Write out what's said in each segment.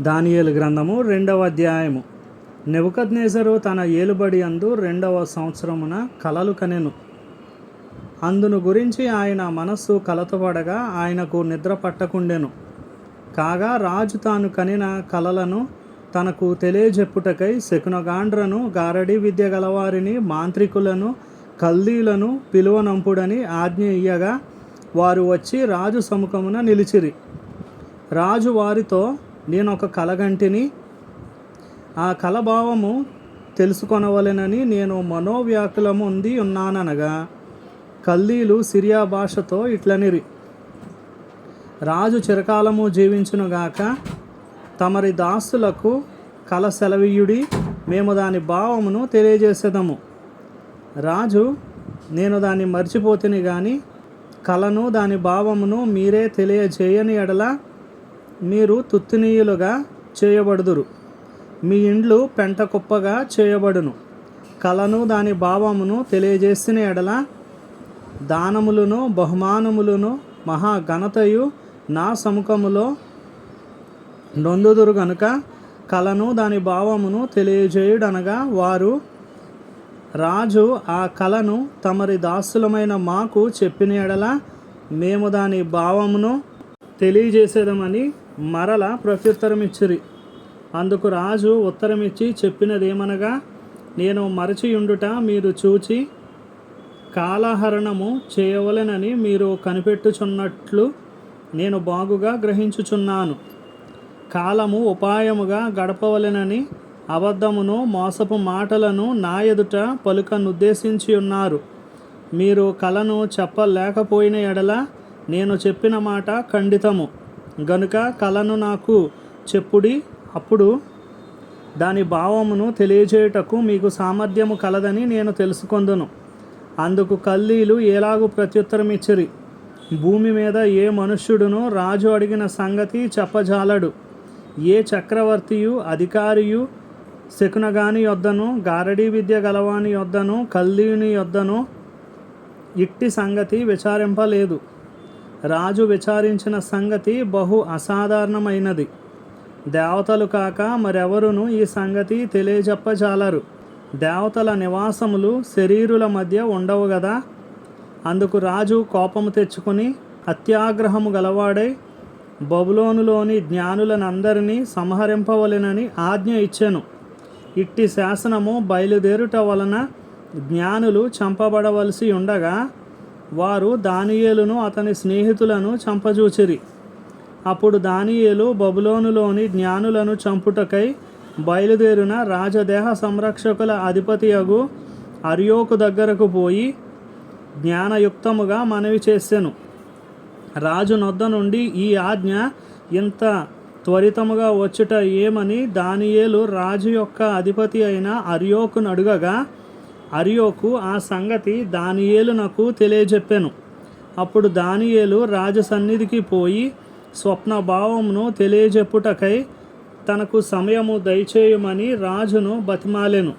దానియేలు గ్రంథము రెండవ అధ్యాయము. నెబుకద్నేజరు తన ఏలుబడి అందు రెండవ సంవత్సరమున కలలు కనెను. అందును గురించి ఆయన మనస్సు కలతపడగా ఆయనకు నిద్ర పట్టకుండెను. కాగా రాజు తాను కనిన కలలను తనకు తెలియజెప్పుటకై శకునగాండ్రను గారడి విద్య గలవారిని మాంత్రికులను కల్దీలను పిలువనంపుడని ఆజ్ఞ ఇయ్యగా వారు వచ్చి రాజు సముఖమున నిలిచిరి. రాజు వారితో నేను ఒక కలగంటిని ఆ కలభావము తెలుసుకొనవలెనని నేను మనోవ్యాకులము ఉంది ఉన్నాననగా కల్దీలు సిరియా భాషతో ఇట్లనిరి. రాజు చిరకాలము జీవించునుగాక తమరి దాసులకు కల సెలవీయుడి మేము దాని భావమును తెలియజేసేదము. రాజు నేను దాన్ని మర్చిపోతుని కానీ కలను దాని భావమును మీరే తెలియజేయని ఎడల మీరు తుత్తినీయులుగా చేయబడుదురు. మీ ఇండ్లు పెంట కుప్పగా చేయబడును. కలను దాని భావమును తెలియజేసిన ఎడల దానములను బహుమానములను మహా ఘనతయు నా సముఖములో నొందుదురు గనుక కలను దాని భావమును తెలియజేయుడనగా వారు రాజు ఆ కలను తమరి దాసులమైన మాకు చెప్పిన ఎడల మేము దాని భావమును తెలియజేసేదమని మరల ప్రత్యుత్తరం ఇచ్చిరి. అందుకు రాజు ఉత్తరమిచ్చి చెప్పినదేమనగా నేను మరచియుండుట మీరు చూచి కాలహరణము చేయవలెనని మీరు కనిపెట్టుచున్నట్లు నేను బాగుగా గ్రహించుచున్నాను. కాలము ఉపాయముగా గడపవలెనని అబద్ధమును మోసపు మాటలను నా ఎదుట పలుకనుద్దేశించి ఉన్నారు మీరు కలను చెప్పలేకపోయిన ఎడల నేను చెప్పిన మాట ఖండితము. గనుక కలను నాకు చెప్పుడి అప్పుడు దాని భావమును తెలియజేయుటకు మీకు సామర్థ్యము కలదని నేను తెలుసుకొందును. అందుకు కల్లీలు ఎలాగూ ప్రత్యుత్తరం ఇచ్చిరి భూమి మీద ఏ మనుష్యుడును రాజు అడిగిన సంగతి చెప్పజాలడు. ఏ చక్రవర్తియు అధికారియు శకునగాని యొద్దను గారడీ విద్య గలవాని యొద్దను కల్లీని యొద్దను ఇట్టి సంగతి విచారింపలేదు. రాజు విచారించిన సంగతి బహు అసాధారణమైనది. దేవతలు కాక మరెవరును ఈ సంగతి తెలియజెప్పజాలరు. దేవతల నివాసములు శరీరుల మధ్య ఉండవు కదా అందుకు రాజు కోపము తెచ్చుకొని అత్యాగ్రహము గలవాడై బబులోనులోని జ్ఞానులనందరినీ సంహరింపవలెనని ఆజ్ఞ ఇచ్చాను. ఇట్టి శాసనము బయలుదేరుట వలన జ్ఞానులు చంపబడవలసి ఉండగా వారు దానియేలును అతని స్నేహితులను చంపజూచిరి. అప్పుడు దానియేలు బబులోనులోని జ్ఞానులను చంపుటకై బయలుదేరిన రాజదేహ సంరక్షకుల అధిపతియగు అరియోకు దగ్గరకు పోయి జ్ఞానయుక్తముగా మనవి చేసెను. రాజు నొద్ద నుండి ఈ ఆజ్ఞ ఇంత త్వరితముగా వచ్చుట ఏమని దానియేలు రాజు యొక్క అధిపతి అయిన అరియోకును అడుగగా అరియోకు ఆ సంగతి దానియేలునకు తెలియజెప్పాను. అప్పుడు దానియేలు రాజు సన్నిధికి పోయి స్వప్న భావమును తెలియజెప్పుటకై తనకు సమయము దయచేయమని రాజును బతిమాలెను.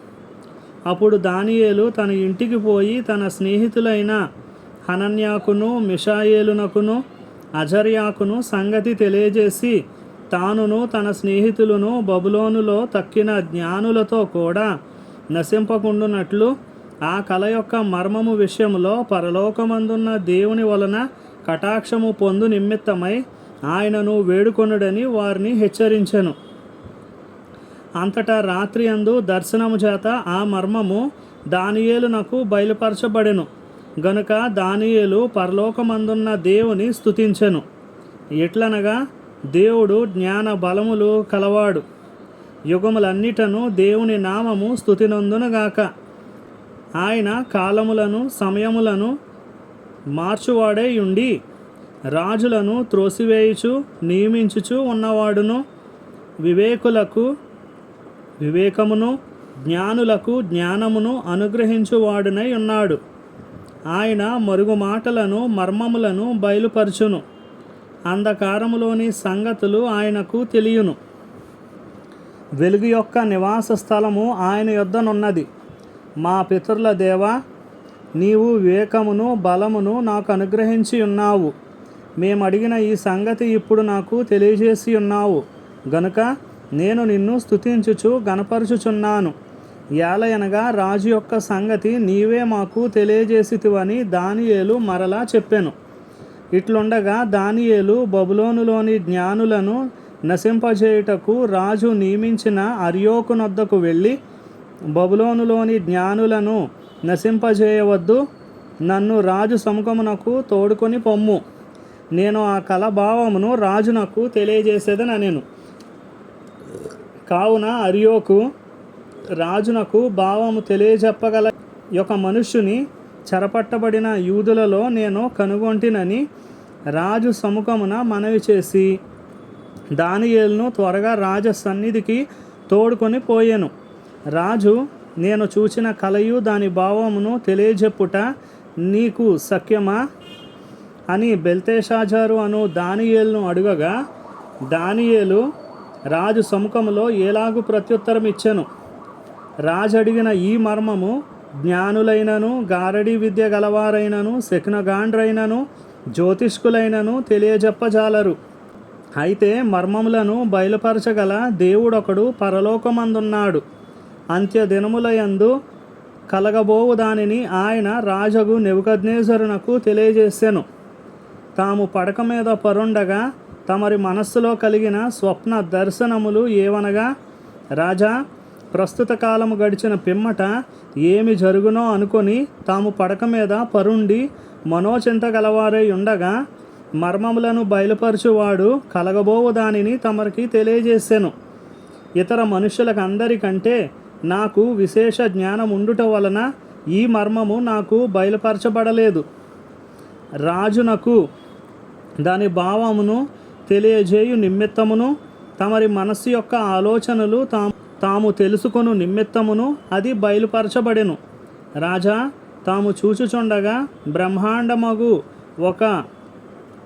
అప్పుడు దానియేలు తన ఇంటికి పోయి తన స్నేహితులైన హనన్యాకును మిషాయేలునకును అజర్యాకును సంగతి తెలియజేసి తానును తన స్నేహితులను బబులోనులో తక్కిన జ్ఞానులతో కూడా నశింపకుండునట్లు ఆ కళ యొక్క మర్మము విషయంలో పరలోకమందున్న దేవుని వలన కటాక్షము పొందు నిమిత్తమై ఆయనను వేడుకొనుడని వారిని హెచ్చరించెను. అంతటా రాత్రి అందు దర్శనము చేత ఆ మర్మము దానియేలునకు బయలుపరచబడెను. గనుక దానియేలు పరలోకమందున్న దేవుని స్థుతించెను ఎట్లనగా దేవుడు జ్ఞాన బలములు కలవాడు. యుగములన్నిటను దేవుని నామము స్థుతినందునగాక ఆయన కాలములను సమయములను మార్చువాడే ఉండి రాజులను త్రోసివేయుచు నియమించుచు ఉన్నవాడును వివేకులకు వివేకమును జ్ఞానులకు జ్ఞానమును అనుగ్రహించువాడునై ఉన్నాడు. ఆయన మరుగు మాటలను మర్మములను బయలుపరచును. అంధకారములోని సంగతులు ఆయనకు తెలియను. వెలుగు యొక్క నివాస స్థలము ఆయన యొద్దనున్నది. మా పితరుల దేవ నీవు వివేకమును బలమును నాకు అనుగ్రహించి ఉన్నావు. మేము అడిగిన ఈ సంగతి ఇప్పుడు నాకు తెలియజేసి ఉన్నావు. గనుక నేను నిన్ను స్థుతించుచు గనపరుచుచున్నాను ఏలయనగా రాజు యొక్క సంగతి నీవే మాకు తెలియజేసితివని దానియేలు మరలా చెప్పాను. ఇట్లుండగా దానియేలు బబులోనులోని జ్ఞానులను నశింపజేయుటకు రాజు నియమించిన అర్యోకునొద్దకు వెళ్ళి బబులోనులోని జ్ఞానులను నశింపజేయవద్దు. నన్ను రాజు సముఖమునకు తోడుకొని పొమ్ము. నేను ఆ కలభావమును రాజునకు తెలియజేసేదని నేను. కావున అరియోకు రాజునకు భావము తెలియజెప్పగల ఒక మనుష్యుని చెరపట్టబడిన యూదులలో నేను కనుగొంటినని రాజు సముఖమున మనవి చేసి దానియేలును త్వరగా రాజ సన్నిధికి తోడుకొని పోయాను. రాజు నేను చూచిన కలయు దాని భావమును తెలియజెప్పుట నీకు సఖ్యమా? అని బెల్తేషాజారు అను దానియేలును అడుగగా దానియేలు రాజు సముఖంలో ఎలాగు ప్రత్యుత్తరం ఇచ్చెను రాజు అడిగిన ఈ మర్మము జ్ఞానులైనను గారడి విద్య గలవారైనను శకునగాండ్రైనను జ్యోతిష్కులైనను తెలియజెప్పజాలరు. అయితే మర్మములను బయలుపరచగల దేవుడొకడు పరలోకమందున్నాడు. అంత్యదినములయందు కలగబోవు దానిని ఆయన రాజగు నెబుకద్నేజరునకు తెలియజేశాను తాము పడక మీద పరుండగా తమరి మనస్సులో కలిగిన స్వప్న దర్శనములు ఏవనగా రాజా ప్రస్తుత కాలము గడిచిన పిమ్మట ఏమి జరుగునో అనుకొని తాము పడక మీద పరుండి మనోచింత గలవారై ఉండగా మర్మములను బయలుపరచువాడు కలగబోవు దానిని తమరికి తెలియజేసెను. ఇతర మనుషులకు అందరికంటే నాకు విశేష జ్ఞానం ఉండుట వలన ఈ మర్మము నాకు బయలుపరచబడలేదు. రాజునకు దాని భావమును తెలియజేయు నిమిత్తమును తమరి మనస్సు యొక్క ఆలోచనలు తాము తాము తెలుసుకొను నిమిత్తమును అది బయలుపరచబడెను. రాజా తాము చూచుచుండగా బ్రహ్మాండమగు ఒక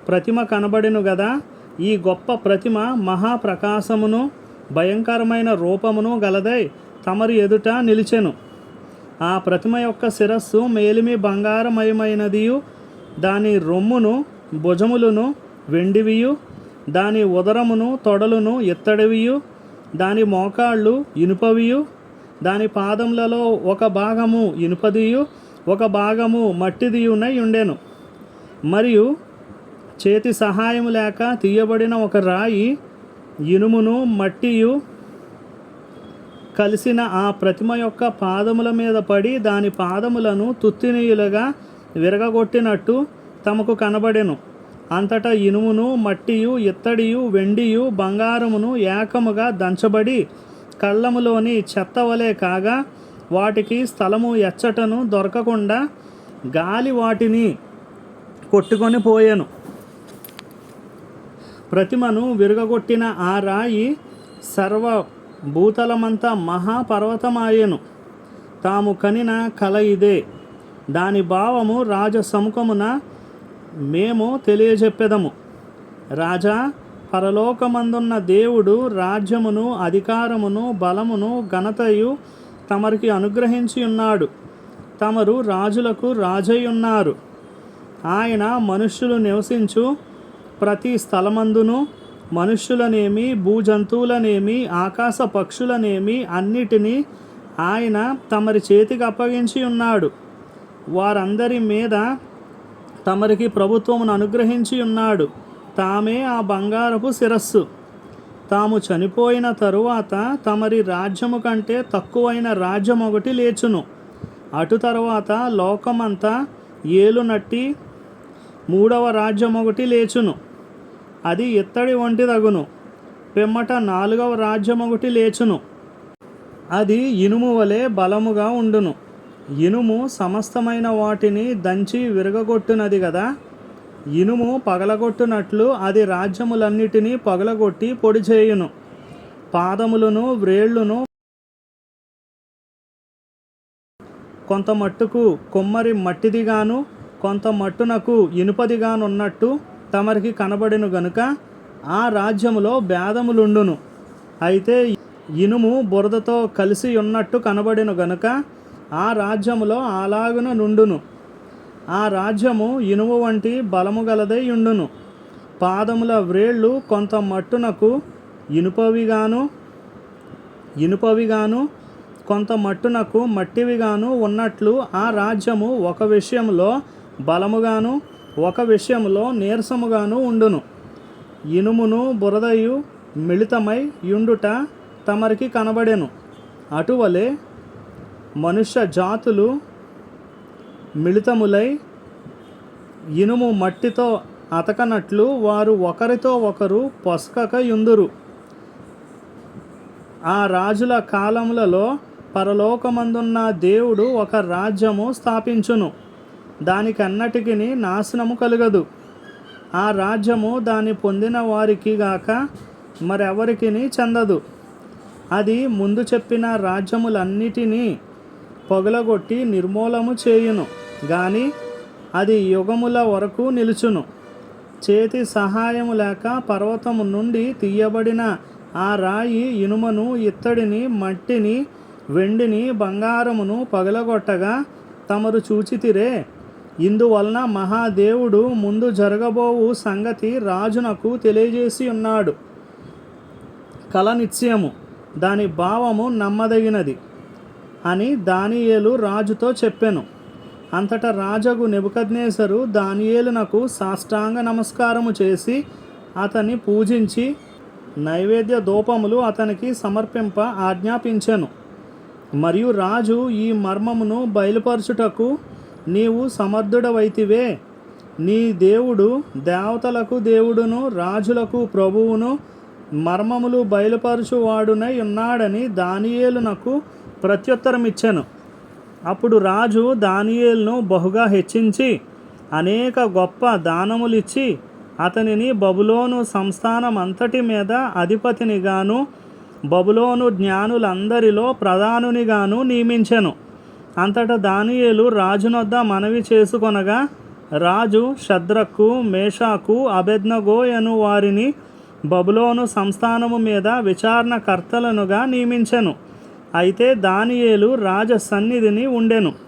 ప్రతిమ కనబడెను గదా. ఈ గొప్ప ప్రతిమ మహాప్రకాశమును భయంకరమైన రూపమును గలదై తమరి ఎదుట నిలిచెను. ఆ ప్రతిమ యొక్క శిరస్సు మేలిమి బంగారమయమైనదియు దాని రొమ్మును భుజములను వెండివియు దాని ఉదరమును తొడలును ఇత్తడివియు దాని మోకాళ్ళు ఇనుపవియు దాని పాదములలో ఒక భాగము ఇనుపదియు ఒక భాగము మట్టిదియునై ఉండెను. మరియు చేతి సహాయం లేక తీయబడిన ఒక రాయి ఇనుమును మట్టియు కలిసిన ఆ ప్రతిమ యొక్క పాదముల మీద పడి దాని పాదములను తుత్తినీయులుగా విరగగొట్టినట్టు తమకు కనబడెను. అంతటా ఇనుమును మట్టియు ఇత్తడియు వెండియు బంగారమును ఏకముగా దంచబడి కళ్ళములోని చెత్త వలె కాగా వాటికి స్థలము ఎచ్చటను దొరకకుండా గాలి వాటిని కొట్టుకొని పోయాను. ప్రతిమను విరగగొట్టిన ఆ రాయి సర్వ భూతలమంతా మహాపర్వతమాయెను. తాము కనిన కల ఇదే. దాని భావము రాజ సముఖమున మేము తెలియజెప్పెదము. రాజా పరలోకమందున్న దేవుడు రాజ్యమును అధికారమును బలమును ఘనతయు తమరికి అనుగ్రహించి ఉన్నాడు. తమరు రాజులకు రాజయ్యున్నారు ఆయన మనుష్యులు నివసించు ప్రతి స్థలమందును మనుష్యులనేమి భూజంతువులనేమి ఆకాశ పక్షులనేమి అన్నిటినీ ఆయన తమరి చేతికి అప్పగించి ఉన్నాడు. వారందరి మీద తమరికి ప్రభుత్వమును అనుగ్రహించి ఉన్నాడు. తామే ఆ బంగారపు శిరస్సు. తాము చనిపోయిన తరువాత తమరి రాజ్యము కంటే తక్కువైన రాజ్యం ఒకటి లేచును. అటు తరువాత లోకమంతా ఏలునట్టి మూడవ రాజ్యం ఒకటి లేచును. అది ఇత్తడి వంటి తగును. పిమ్మట నాలుగవ రాజ్యం ఒకటి లేచును. అది ఇనుము వలె బలముగా ఉండును. ఇనుము సమస్తమైన వాటిని దంచి విరగగొట్టునది కదా ఇనుము పగలగొట్టునట్లు అది రాజ్యములన్నిటినీ పగలగొట్టి పొడి చేయును. పాదములను వ్రేళ్ళును కొంత మట్టుకు కొమ్మరి మట్టిదిగాను కొంత మట్టునకు ఇనుపదిగానున్నట్టు తమరికి కనబడెను గనుక ఆ రాజ్యములో భేదములుండును అయితే ఇనుము బురదతో కలిసి ఉన్నట్టు కనబడిను గనుక ఆ రాజ్యములో అలాగున నుండును. ఆ రాజ్యము ఇనుము వంటి బలము గలదై ఉండును. పాదముల వ్రేళ్ళు కొంత మట్టునకు ఇనుపవిగాను ఇనుపవిగాను కొంత మట్టునకు మట్టివిగాను ఉన్నట్లు ఆ రాజ్యము ఒక విషయంలో బలముగాను ఒక విషయంలో నీరసముగాను ఉండును. ఇనుమును బురదయు మిళితమై యుండుట తమరికి కనబడెను. అటువలే మనుష్య జాతులు మిళితములై ఇనుము మట్టితో అతకనట్లు వారు ఒకరితో ఒకరు పొసకక యుందురు ఆ రాజుల కాలములలో పరలోకమందున్న దేవుడు ఒక రాజ్యము స్థాపించును. దానికన్నటికి నాశనము కలగదు. ఆ రాజ్యము దాన్ని పొందిన వారికి గాక మరెవరికి చెందదు. అది ముందు చెప్పిన రాజ్యములన్నిటినీ పొగలగొట్టి నిర్మూలము చేయును. కానీ అది యుగముల వరకు నిలుచును. చేతి సహాయము లేక పర్వతము నుండి తీయబడిన ఆ రాయి ఇనుమను ఇత్తడిని మట్టిని వెండిని బంగారమును పగలగొట్టగా తమరు చూచితిరే. ఇందువలన మహాదేవుడు ముందు జరగబోవు సంగతి రాజునకు తెలియజేసి ఉన్నాడు. కల నిశ్చయము దాని భావము నమ్మదగినది అని దానియేలు రాజుతో చెప్పెను. అంతటా రాజగు నెబుకద్నేసరు దానియేలునకు సాష్టాంగ నమస్కారము చేసి అతన్ని పూజించి నైవేద్య దూపములు అతనికి సమర్పింప ఆజ్ఞాపించెను. మరియు రాజు ఈ మర్మమును బయలుపరచుటకు నీవు సమర్థుడవైతివే. నీ దేవుడు దేవతలకు దేవుడును రాజులకు ప్రభువును మర్మములు బయలుపరచువాడునై ఉన్నాడని దానియేలునకు ప్రత్యుత్తరమిచ్చాను. అప్పుడు రాజు దానియేలును బహుగా హెచ్చించి అనేక గొప్ప దానములిచ్చి అతనిని బబులోను సంస్థానం అంతటి మీద అధిపతినిగాను బబులోను జ్ఞానులందరిలో ప్రధానునిగాను నియమించెను. అంతటా దానియేలు రాజునొద్ద మనవి చేసుకొనగా రాజు శద్రకు మేషాకు అబెద్నగోయను వారిని బబులోను సంస్థానము మీద విచారణకర్తలనుగా నియమించెను. అయితే దానియేలు రాజ సన్నిధిని ఉండెను.